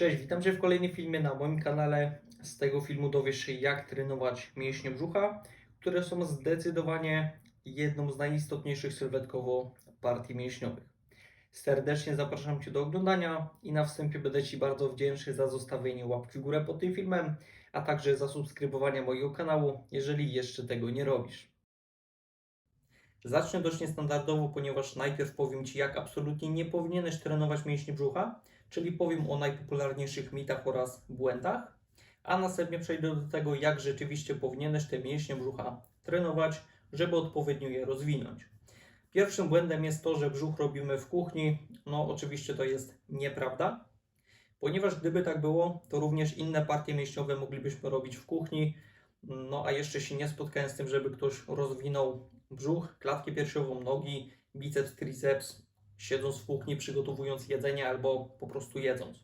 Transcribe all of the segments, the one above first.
Cześć, witam Cię w kolejnym filmie na moim kanale. Z tego filmu dowiesz się, jak trenować mięśnie brzucha, które są zdecydowanie jedną z najistotniejszych sylwetkowo partii mięśniowych. Serdecznie zapraszam Cię do oglądania i na wstępie będę Ci bardzo wdzięczny za zostawienie łapki w górę pod tym filmem, a także za subskrybowanie mojego kanału, jeżeli jeszcze tego nie robisz. Zacznę dość niestandardowo, ponieważ najpierw powiem Ci, jak absolutnie nie powinieneś trenować mięśni brzucha, czyli powiem o najpopularniejszych mitach oraz błędach, a następnie przejdę do tego, jak rzeczywiście powinieneś te mięśnie brzucha trenować, żeby odpowiednio je rozwinąć. Pierwszym błędem jest to, że brzuch robimy w kuchni. No, oczywiście to jest nieprawda, ponieważ gdyby tak było, to również inne partie mięśniowe moglibyśmy robić w kuchni. No, a jeszcze się nie spotkałem z tym, żeby ktoś rozwinął brzuch, klatkę piersiową, nogi, biceps, triceps, siedząc w kuchni, przygotowując jedzenie albo po prostu jedząc.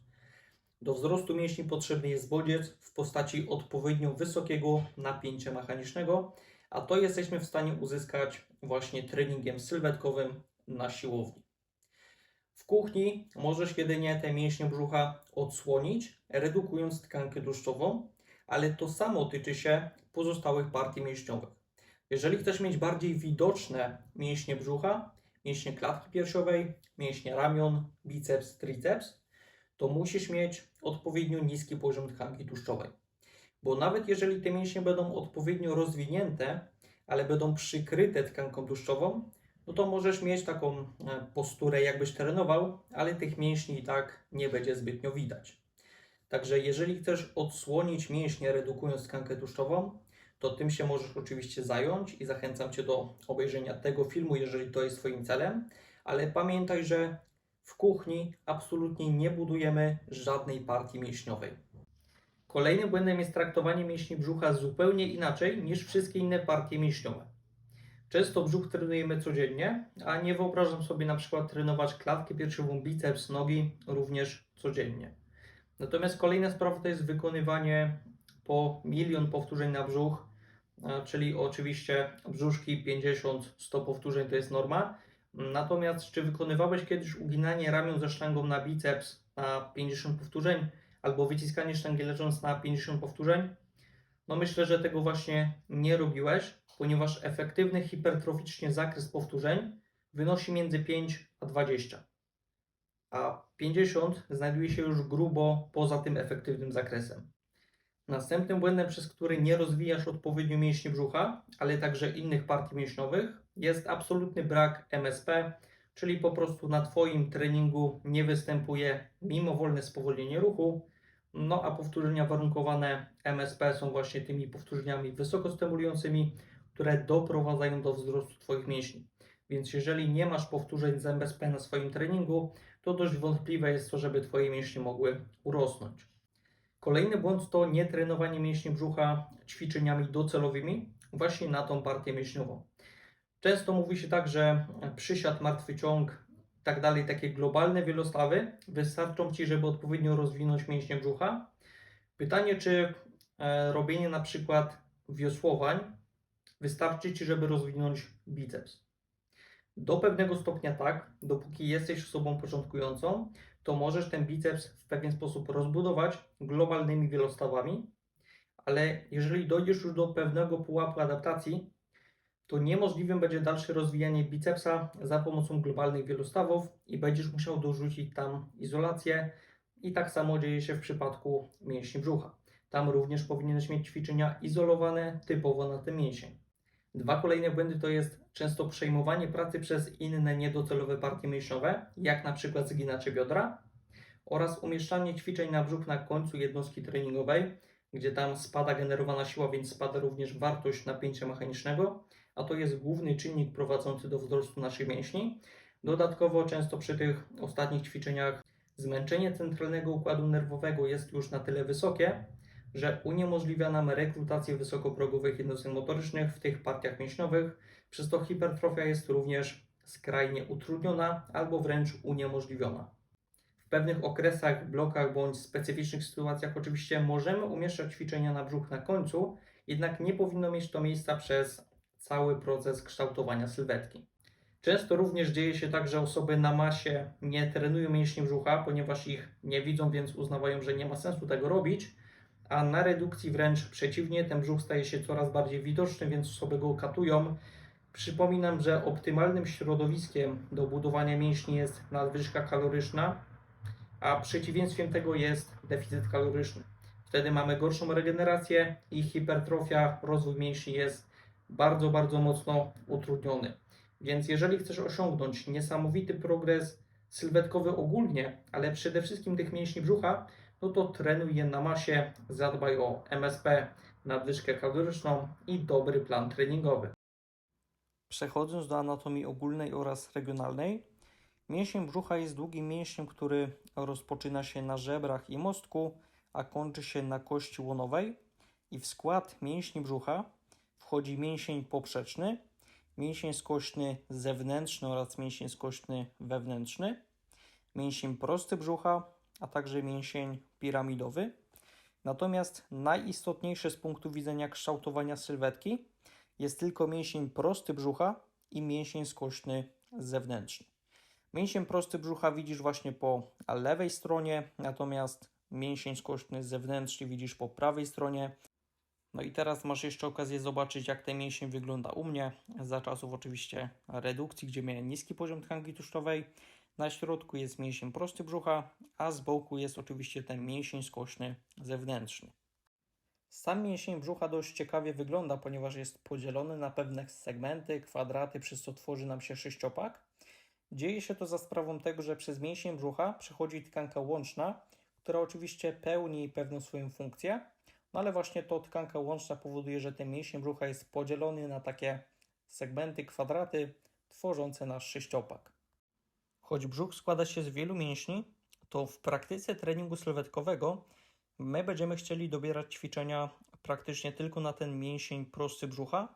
Do wzrostu mięśni potrzebny jest bodziec w postaci odpowiednio wysokiego napięcia mechanicznego, a to jesteśmy w stanie uzyskać właśnie treningiem sylwetkowym na siłowni. W kuchni możesz jedynie te mięśnie brzucha odsłonić, redukując tkankę tłuszczową, ale to samo tyczy się pozostałych partii mięśniowych. Jeżeli chcesz mieć bardziej widoczne mięśnie brzucha, mięśnie klatki piersiowej, mięśnie ramion, biceps, triceps, to musisz mieć odpowiednio niski poziom tkanki tłuszczowej. Bo nawet jeżeli te mięśnie będą odpowiednio rozwinięte, ale będą przykryte tkanką tłuszczową, no to możesz mieć taką e, posturę, jakbyś trenował, ale tych mięśni i tak nie będzie zbytnio widać. Także jeżeli chcesz odsłonić mięśnie, redukując tkankę tłuszczową, to tym się możesz oczywiście zająć i zachęcam Cię do obejrzenia tego filmu, jeżeli to jest Twoim celem. Ale pamiętaj, że w kuchni absolutnie nie budujemy żadnej partii mięśniowej. Kolejnym błędem jest traktowanie mięśni brzucha zupełnie inaczej niż wszystkie inne partie mięśniowe. Często brzuch trenujemy codziennie, a nie wyobrażam sobie na przykład trenować klatkę piersiową, biceps, nogi również codziennie. Natomiast kolejna sprawa to jest wykonywanie po milion powtórzeń na brzuch, czyli oczywiście brzuszki 50-100 powtórzeń to jest norma. Natomiast czy wykonywałeś kiedyś uginanie ramion ze sztangą na biceps na 50 powtórzeń albo wyciskanie sztangi leżąc na 50 powtórzeń? No myślę, że tego właśnie nie robiłeś, ponieważ efektywny hipertroficznie zakres powtórzeń wynosi między 5 a 20. A 50 znajduje się już grubo poza tym efektywnym zakresem. Następnym błędem, przez który nie rozwijasz odpowiednio mięśni brzucha, ale także innych partii mięśniowych, jest absolutny brak MSP, czyli po prostu na Twoim treningu nie występuje mimowolne spowolnienie ruchu, no a powtórzenia warunkowane MSP są właśnie tymi powtórzeniami wysokostymulującymi, które doprowadzają do wzrostu Twoich mięśni. Więc jeżeli nie masz powtórzeń z MSP na swoim treningu, to dość wątpliwe jest to, żeby Twoje mięśnie mogły urosnąć. Kolejny błąd to nietrenowanie mięśni brzucha ćwiczeniami docelowymi właśnie na tą partię mięśniową. Często mówi się tak, że przysiad, martwy ciąg, tak dalej, takie globalne wielostawy wystarczą Ci, żeby odpowiednio rozwinąć mięśnie brzucha. Pytanie, czy e, robienie na przykład wiosłowań wystarczy Ci, żeby rozwinąć biceps. Do pewnego stopnia tak, dopóki jesteś osobą początkującą, to możesz ten biceps w pewien sposób rozbudować globalnymi wielostawami, ale jeżeli dojdziesz już do pewnego pułapu adaptacji, to niemożliwym będzie dalsze rozwijanie bicepsa za pomocą globalnych wielostawów i będziesz musiał dorzucić tam izolację i tak samo dzieje się w przypadku mięśni brzucha. Tam również powinieneś mieć ćwiczenia izolowane typowo na ten mięsień. Dwa kolejne błędy to jest często przejmowanie pracy przez inne niedocelowe partie mięśniowe, jak na przykład zginacze biodra oraz umieszczanie ćwiczeń na brzuch na końcu jednostki treningowej, gdzie tam spada generowana siła, więc spada również wartość napięcia mechanicznego, a to jest główny czynnik prowadzący do wzrostu naszych mięśni. Dodatkowo często przy tych ostatnich ćwiczeniach zmęczenie centralnego układu nerwowego jest już na tyle wysokie, że uniemożliwia nam rekrutację wysokoprogowych jednostek motorycznych w tych partiach mięśniowych, przez to hipertrofia jest również skrajnie utrudniona albo wręcz uniemożliwiona. W pewnych okresach, blokach bądź specyficznych sytuacjach oczywiście możemy umieszczać ćwiczenia na brzuch na końcu, jednak nie powinno mieć to miejsca przez cały proces kształtowania sylwetki. Często również dzieje się tak, że osoby na masie nie trenują mięśni brzucha, ponieważ ich nie widzą, więc uznawają, że nie ma sensu tego robić. A na redukcji wręcz przeciwnie, ten brzuch staje się coraz bardziej widoczny, więc osoby go katują. Przypominam, że optymalnym środowiskiem do budowania mięśni jest nadwyżka kaloryczna, a przeciwieństwem tego jest deficyt kaloryczny. Wtedy mamy gorszą regenerację i hipertrofia, rozwój mięśni jest bardzo, bardzo mocno utrudniony. Więc jeżeli chcesz osiągnąć niesamowity progres sylwetkowy ogólnie, ale przede wszystkim tych mięśni brzucha, no to trenuj je na masie, zadbaj o MSP, nadwyżkę kaloryczną i dobry plan treningowy. Przechodząc do anatomii ogólnej oraz regionalnej, mięsień brzucha jest długim mięśniem, który rozpoczyna się na żebrach i mostku, a kończy się na kości łonowej i w skład mięśni brzucha wchodzi mięsień poprzeczny, mięsień skośny zewnętrzny oraz mięsień skośny wewnętrzny, mięsień prosty brzucha, a także mięsień piramidowy. Natomiast najistotniejsze z punktu widzenia kształtowania sylwetki jest tylko mięsień prosty brzucha i mięsień skośny zewnętrzny. Mięsień prosty brzucha widzisz właśnie po lewej stronie, natomiast mięsień skośny zewnętrzny widzisz po prawej stronie. No i teraz masz jeszcze okazję zobaczyć, jak ten mięsień wygląda u mnie. Za czasów oczywiście redukcji, gdzie miałem niski poziom tkanki tłuszczowej. Na środku jest mięsień prosty brzucha, a z boku jest oczywiście ten mięsień skośny zewnętrzny. Sam mięsień brzucha dość ciekawie wygląda, ponieważ jest podzielony na pewne segmenty, kwadraty, przez co tworzy nam się sześciopak. Dzieje się to za sprawą tego, że przez mięsień brzucha przechodzi tkanka łączna, która oczywiście pełni pewną swoją funkcję, no ale właśnie to tkanka łączna powoduje, że ten mięsień brzucha jest podzielony na takie segmenty, kwadraty, tworzące nasz sześciopak. Choć brzuch składa się z wielu mięśni, to w praktyce treningu sylwetkowego my będziemy chcieli dobierać ćwiczenia praktycznie tylko na ten mięsień prosty brzucha,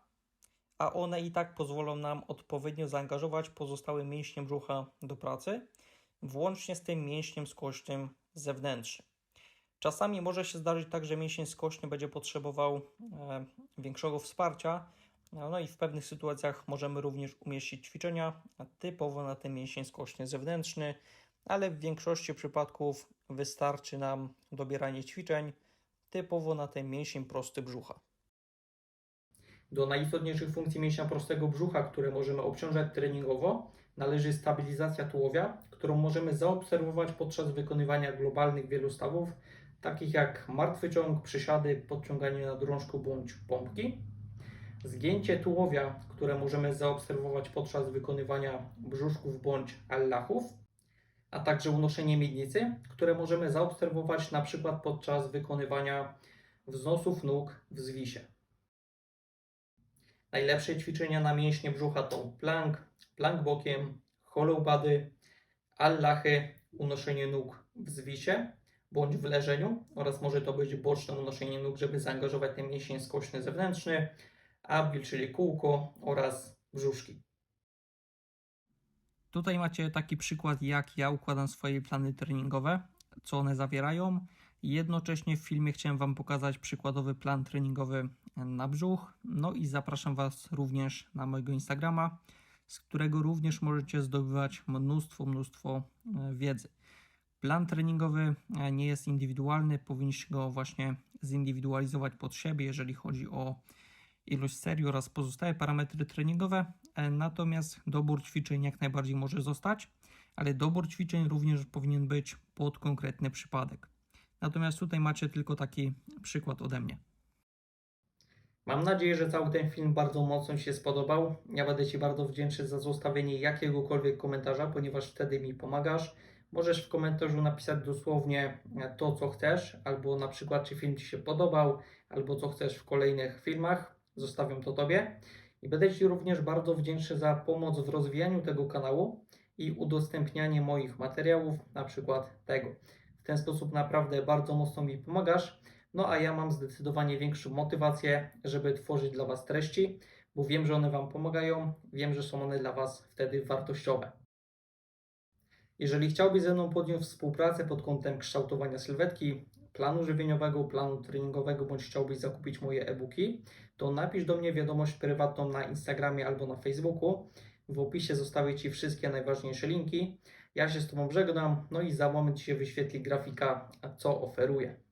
a one i tak pozwolą nam odpowiednio zaangażować pozostałe mięśnie brzucha do pracy, włącznie z tym mięśniem skośnym zewnętrznym. Czasami może się zdarzyć tak, że mięsień skośny będzie potrzebował e, większego wsparcia, no i w pewnych sytuacjach możemy również umieścić ćwiczenia typowo na ten mięsień skośny zewnętrzny, ale w większości przypadków wystarczy nam dobieranie ćwiczeń typowo na ten mięsień prosty brzucha. Do najistotniejszych funkcji mięśnia prostego brzucha, które możemy obciążać treningowo, należy stabilizacja tułowia, którą możemy zaobserwować podczas wykonywania globalnych wielu stawów, takich jak martwy ciąg, przysiady, podciąganie na drążku bądź pompki. Zgięcie tułowia, które możemy zaobserwować podczas wykonywania brzuszków bądź allachów, a także unoszenie miednicy, które możemy zaobserwować na przykład podczas wykonywania wznosów nóg w zwisie. Najlepsze ćwiczenia na mięśnie brzucha to plank, plank bokiem, hollow body, allachy, unoszenie nóg w zwisie bądź w leżeniu oraz może to być boczne unoszenie nóg, żeby zaangażować ten mięsień skośny zewnętrzny, abil, czyli kółko oraz brzuszki. Tutaj macie taki przykład, jak ja układam swoje plany treningowe, co one zawierają. Jednocześnie w filmie chciałem Wam pokazać przykładowy plan treningowy na brzuch. No i zapraszam Was również na mojego Instagrama, z którego również możecie zdobywać mnóstwo, mnóstwo e, wiedzy. Plan treningowy e, nie jest indywidualny, powinniście go właśnie zindywidualizować pod siebie, jeżeli chodzi o ilość serii oraz pozostałe parametry treningowe. E, natomiast dobór ćwiczeń jak najbardziej może zostać, ale dobór ćwiczeń również powinien być pod konkretny przypadek. Natomiast tutaj macie tylko taki przykład ode mnie. Mam nadzieję, że cały ten film bardzo mocno Ci się spodobał. Ja będę Ci bardzo wdzięczny za zostawienie jakiegokolwiek komentarza, ponieważ wtedy mi pomagasz. Możesz w komentarzu napisać dosłownie to, co chcesz, albo na przykład, czy film Ci się podobał, albo co chcesz w kolejnych filmach. Zostawiam to Tobie. I będę Ci również bardzo wdzięczny za pomoc w rozwijaniu tego kanału i udostępnianie moich materiałów, na przykład tego. W ten sposób naprawdę bardzo mocno mi pomagasz. No a ja mam zdecydowanie większą motywację, żeby tworzyć dla Was treści, bo wiem, że one Wam pomagają, wiem, że są one dla Was wtedy wartościowe. Jeżeli chciałbyś ze mną podjąć współpracę pod kątem kształtowania sylwetki, planu żywieniowego, planu treningowego, bądź chciałbyś zakupić moje e-booki, to napisz do mnie wiadomość prywatną na Instagramie albo na Facebooku. W opisie zostawię Ci wszystkie najważniejsze linki. Ja się z Tobą żegnam, no i za moment się wyświetli grafika, co oferuję.